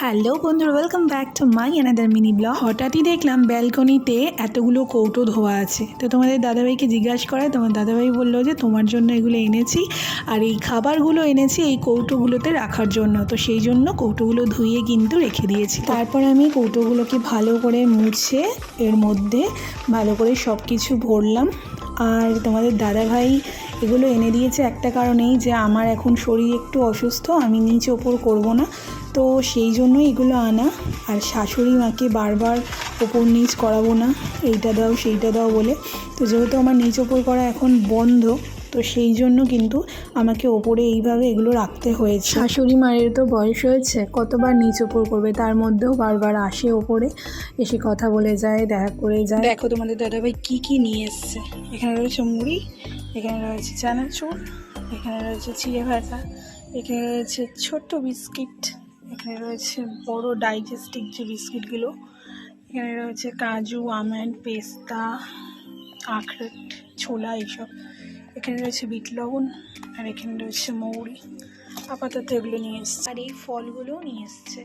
Hello বন্ধুরা welcome back to my another mini blog হঠাৎই দেখলাম ব্যালকনিতে এতগুলো কৌটো ধোয়া আছে। তো তোমাদের দাদাভাইকে জিজ্ঞাসা করায়, তোমার দাদাভাই বলল যে, তোমার জন্য এগুলো এনেছি আর এই খাবারগুলো এনেছি এই কৌটোগুলোতে রাখার জন্য। তো সেই জন্য কৌটোগুলো ধুয়ে কিন্তু রেখে দিয়েছি। তারপর আমি কৌটোগুলোকে ভালো করে মুছে এর মধ্যে ভালো করে সব কিছু ভরলাম। আর তোমাদের দাদাভাই এগুলো এনে দিয়েছে। একটা কারণেই যে আমার এখন শরীর একটু অসুস্থ আমি নিচ ওপর করব না। তো সেই জন্য এগুলো আনা। আর শাশুড়ি মাকে বারবার ওপর নিচ করাবো না। এইটা দাও সেইটা দাও বলে। তো যেহেতু আমার নিচ ওপর করা এখন বন্ধ তো সেই জন্য কিন্তু আমাকে ওপরে এইভাবে এগুলো রাখতে হয়েছে। শাশুড়ি মায়ের তো বয়স হয়েছে কতবার নিচ ওপর করবে? তার মধ্যেও বারবার আসে ওপরে এসে কথা বলে যায় দেখা করে যায়। দেখো তোমাদের দাদাভাই কী কি নিয়ে এসছে। এখানে রয়েছে মুড়ি এখানে রয়েছে চানাচুর, এখানে রয়েছে চিড়ে ভাজা, এখানে রয়েছে ছোট্ট বিস্কিট, এখানে রয়েছে বড় ডাইজেস্টিক যে বিস্কিটগুলো, এখানে রয়েছে কাজু, আমন্ড, পেস্তা, আখরোট, ছোলা এইসব এখানে রয়েছে বিট লবণ, আর এখানে রয়েছে মৌরি। আপাতত এগুলো নিয়ে এসছে। আর এই ফলগুলোও নিয়ে এসছে।